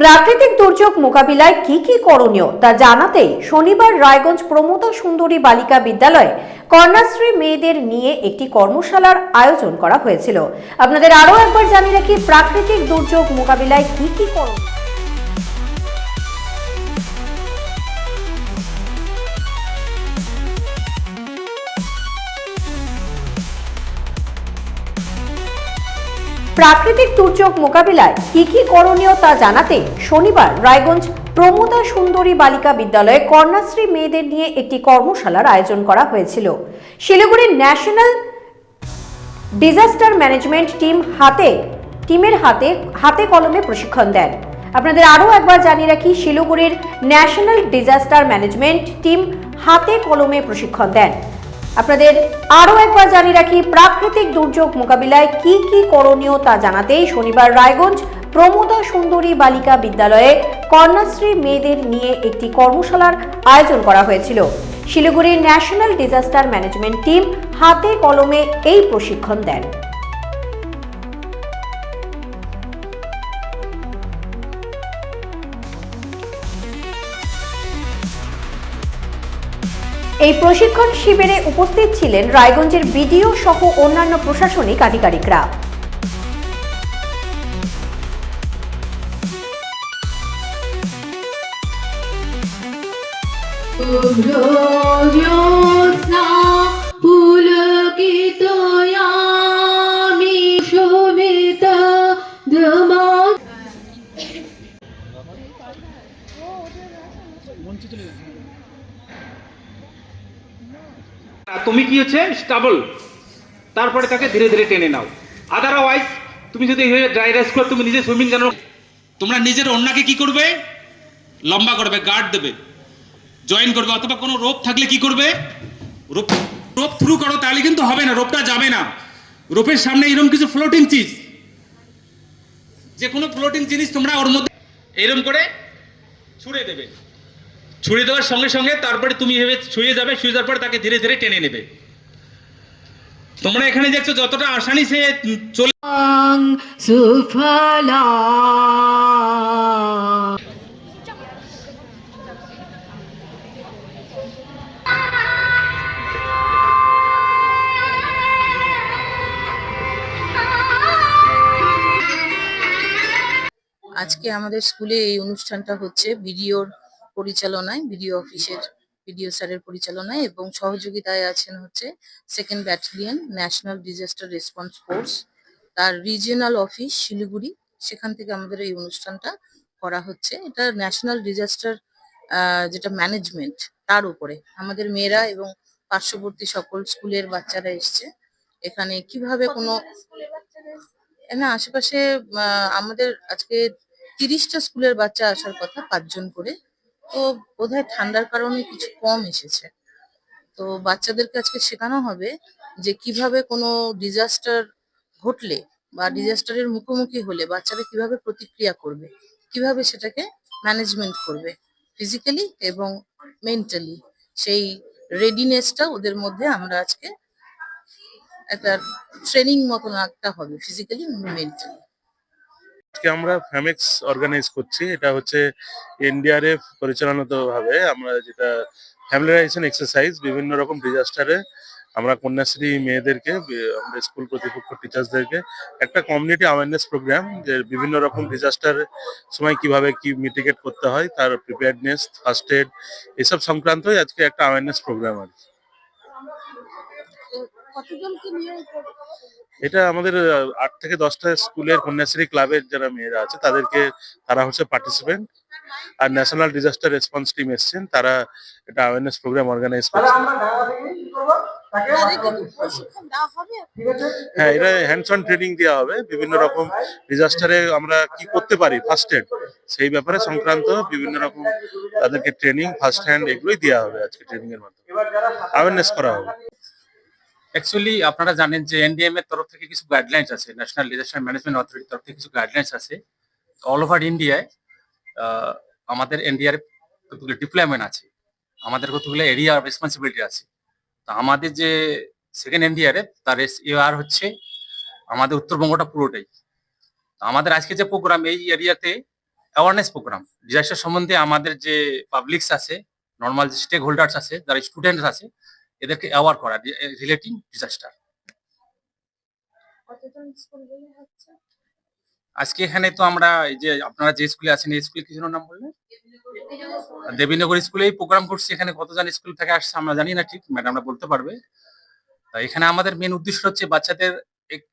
প্রাকৃতিক দুর্যোগ মোকাবিলায় কি কি করণীয় তা জানাতে শনিবার রায়গঞ্জ প্রমোদা সুন্দরী বালিকা বিদ্যালয়ে কন্যাশ্রী মেয়েদের নিয়ে একটি কর্মশালার আয়োজন করা হয়েছিল। আপনাদের আরও একবার জানিয়ে রাখি, প্রাকৃতিক দুর্যোগ মোকাবিলায় কি কি করণীয়? প্রাকৃতিক দুর্যোগ মোকাবিলায় কি কি করণীয় তা জানাতে শনিবার রায়গঞ্জ প্রমোদা সুন্দরী বালিকা বিদ্যালয়ে কন্যাশ্রী মেয়েদের নিয়ে একটি কর্মশালার আয়োজন করা হয়েছিল। শিলিগুড়ির ন্যাশনাল ডিজাস্টার ম্যানেজমেন্ট টিম হাতে, টিমের হাতে হাতে কলমে প্রশিক্ষণ দেন। আপনাদের আরও একবার জানিয়ে রাখি, শিলিগুড়ির ন্যাশনাল ডিজাস্টার ম্যানেজমেন্ট টিম হাতে কলমে প্রশিক্ষণ দেন। আপনাদের আরও একবার জানিয়ে রাখি, প্রাকৃতিক দুর্যোগ মোকাবিলায় কি কি করণীয় তা জানাতেই শনিবার রায়গঞ্জ প্রমোদা সুন্দরী বালিকা বিদ্যালয়ে কন্যাশ্রী মেয়েদের নিয়ে একটি কর্মশালার আয়োজন করা হয়েছিল। শিলিগুড়ির ন্যাশনাল ডিজাস্টার ম্যানেজমেন্ট টিম হাতে কলমে এই প্রশিক্ষণ দেন। এই প্রশিক্ষণ শিবিরে উপস্থিত ছিলেন রায়গঞ্জের বিডিও সহ অন্যান্য প্রশাসনিক আধিকারিকরা। তুমি কি হচ্ছে? স্টাবল তারপরে তাকে ধীরে ধীরে টেনে নাও। আদারওয়াইজ তুমি যদি ড্রাই রাইস করো তুমি নিজে সুইমিং জানো তোমরা নিজের অন্যকে কি করবে? লম্বা করবে গার্ড দেবে। জয়েন করবে, অথবা কোনো রোপ থাকলে কি করবে? রোপ রোপ থ্রু করো, তাহলে কিন্তু হবে না রোপটা যাবে না। রোপের সামনে এরকম কিছু ফ্লোটিং চিজ যে কোনো ফ্লোটিং জিনিস তোমরা ওর মধ্যে এরকম করে ছুঁড়ে দেবে। ছুঁড়ে দেওয়ার সঙ্গে সঙ্গে তারপরে তুমি ভেবে ছুঁয়ে যাবে, ছুঁয়ে যাওয়ার পরে তাকে ধীরে ধীরে টেনে নেবে। তোমরা এখানে দেখছ যতটা আসানি সে চলে আজকে আমাদের স্কুলে এই অনুষ্ঠানটা হচ্ছে বিডিওর পরিচালনায়, বিডিও অফিসের, বিডিও স্যারের পরিচালনায় এবং সহযোগিতায় আছেন হচ্ছে second battalion national disaster response force. তার রিজিয়নাল অফিস শিলিগুড়ি। সেখান থেকে আমাদের এই অনুষ্ঠানটা করা হচ্ছে। এটা ন্যাশনাল ডিজাস্টার যেটা ম্যানেজমেন্ট, তার উপরে। আমাদের মেয়েরা এবং পার্শ্ববর্তী সকল স্কুলের বাচ্চারা এসছে। এখানে কীভাবে কোনো না, আশেপাশে আমাদের আজকে তিরিশটা স্কুলের বাচ্চা আসার কথা, পাঁচজন করে। তো বোধহয় ঠান্ডার কারণে কিছু কম এসেছে। তো বাচ্চাদেরকে আজকে শেখানো হবে যে কীভাবে কোনো ডিজাস্টার ঘটলে বা ডিজাস্টারের মুখোমুখি হলে বাচ্চারা কীভাবে প্রতিক্রিয়া করবে, কীভাবে সেটাকে ম্যানেজমেন্ট করবে ফিজিক্যালি এবং মেন্টালি সেই রেডিনেসটা ওদের মধ্যে আমরা আজকে একটা ট্রেনিং মতন একটা হবে ফিজিক্যালি মেন্টালি আজকে আমরা ফ্যামেক্স অর্গানাইজ করছি। এটা হচ্ছে এনডিআরএফ পরিচালনাত ভাবে আমরা যেটা ফ্যামিলিয়ারাইজেশন এক্সারসাইজ বিভিন্ন রকম ডিজাস্টারে আমরা কন্যাশ্রী মেয়েদেরকে আমাদের স্কুল কর্তৃপক্ষ টিচার্সদেরকে একটা কমিউনিটি অ্যাওয়ারনেস প্রোগ্রাম যে বিভিন্ন রকম ডিজাস্টার সময় কীভাবে কি মিটিগেট করতে হয়, তার প্রিপেয়ারনেস ফার্স্ট এড এসব সংক্রান্তই আজকে একটা অ্যাওয়ারনেস প্রোগ্রাম আর এটা আমাদের আট থেকে দশটা স্কুলের কন্যাশ্রী ক্লাবের যারা মেয়েরা আছে তাদেরকে তারা হচ্ছে পার্টিসিপেন্ট আর ন্যাশনাল ডিজাস্টার রেসপন্স টিম এসছেন তারা এটা অ্যাওয়ারনেস প্রোগ্রাম অর্গানাইজ করছে। তাদেরকে কি প্রশিক্ষণ দেওয়া হবে? হ্যাঁ এটা হ্যান্ডস অন ট্রেনিং দেওয়া হবে। বিভিন্ন রকম ডিজাস্টারে আমরা কি করতে পারি? ফার্স্ট এড সেই ব্যাপারে সংক্রান্ত বিভিন্ন রকম তাদেরকে ট্রেনিং ফার্স্ট হ্যান্ড এগুলোই দেওয়া হবে আজকে ট্রেনিং এর মাধ্যমে। অ্যাওয়ারনেস করা হবে। অ্যাকচুয়ালি আপনারা জানেন যে এনডিএম এর তরফ থেকে কিছু গাইডলাইন্স আছে ন্যাশনাল ডিজাস্টার ম্যানেজমেন্ট অথরিটির তরফ থেকে কিছু গাইডলাইন্স আছে। অল ওভার ইন্ডিয়ায় আমাদের এনডিআর কতগুলো ডিপ্লয়মেন্ট আছে, আমাদের কতগুলো এরিয়া রেসপন্সিবিলিটি আছে। তো আমাদের যে সেকেন্ড এনডিআর তার এআর হচ্ছে আমাদের উত্তরবঙ্গটা পুরোটাই। তো আমাদের আজকে যে প্রোগ্রাম এই এরিয়াতে অ্যাওয়ারনেস প্রোগ্রাম ডিজাস্টার সম্বন্ধে আমাদের যে পাবলিকস আছে নর্মাল স্টেক হোল্ডার্স আছে, যারা স্টুডেন্টস আছে এদেরকে অ্যাওয়ার করা রিলেটিং ডিজাস্টার আজকে এখানে তো আমরা এই যে আপনারা যে স্কুলে আছেন এই স্কুলে কি যেন নাম বললেন? দেবীনগর স্কুলেই প্রোগ্রাম করছি এখানে কতজন স্কুল থেকে আসছে আমরা জানি না ঠিক ম্যাডামরা বলতে পারবে। তা এখানে আমাদের মেন উদ্দেশ্য হচ্ছে বাচ্চাদের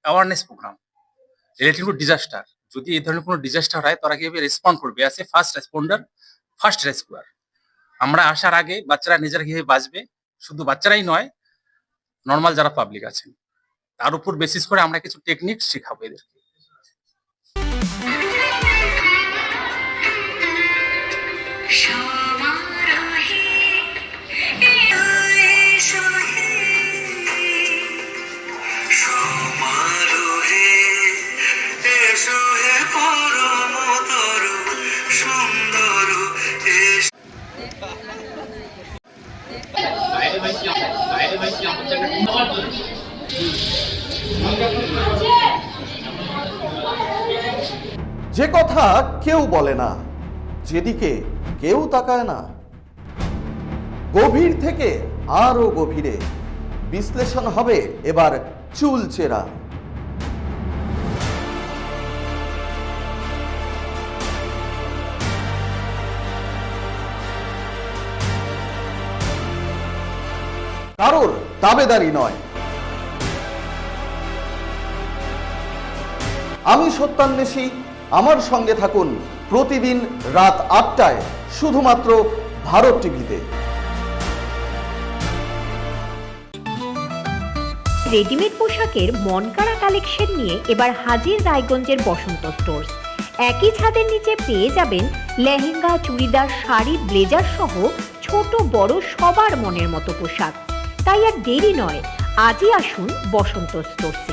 awareness programme relative to disaster যদি এই ধরনের কোনো ডিজাস্টার হয় তারা কীভাবে রেসপন্ড করবে? আছে ফার্স্ট রেসপন্ডার ফার্স্ট রেস্কিউয়ার আমরা আসার আগে বাচ্চারা নিজেরা কীভাবে বাঁচবে? শুধু বাচ্চারাই নয় নর্মাল যারা পাবলিক আছেন, তার উপর বেসিস করে আমরা কিছু টেকনিক শেখাবো এদেরকে। যে কথা কেউ বলে না, যেদিকে কেউ তাকায় না। গভীর থেকে আরও গভীরে বিশ্লেষণ হবে এবার চুলচেরা কারোর দাবেদারি নয়। আমি সত্যান্বেষী আমার সঙ্গে থাকুন প্রতিদিন রাত আটটায় শুধুমাত্র ভারত টিভিতে। রেডিমেড পোশাকের মনকাড়া কালেকশন নিয়ে এবার হাজির রায়গঞ্জের বসন্ত স্টোর্স একই ছাদের নিচে পেয়ে যাবেন লেহেঙ্গা, চুড়িদার, শাড়ি, ব্লেজার সহ ছোট বড় সবার মনের মতো পোশাক। তাই আর দেরি নয়, আজই আসুন বসন্ত স্টোরসে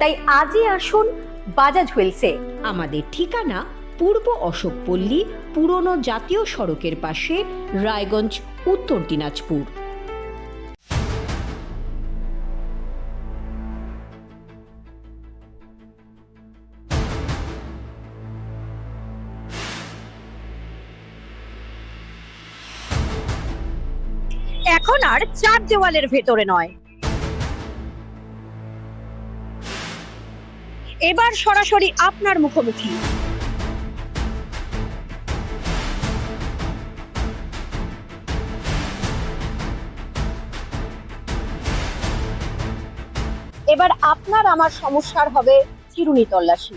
তাই আজই আসুন বাজাজ হুইলসে। আমাদের ঠিকানা পূর্ব অশোকপল্লী পুরনো জাতীয় সড়কের পাশে রায়গঞ্জ উত্তর দিনাজপুর। এখন আর চার দেওয়ালের ভেতরে নয়। এবার সরাসরি আপনার মুখোমুখি। এবার আপনার আমার সমস্যার হবে চিরুনি তল্লাশি।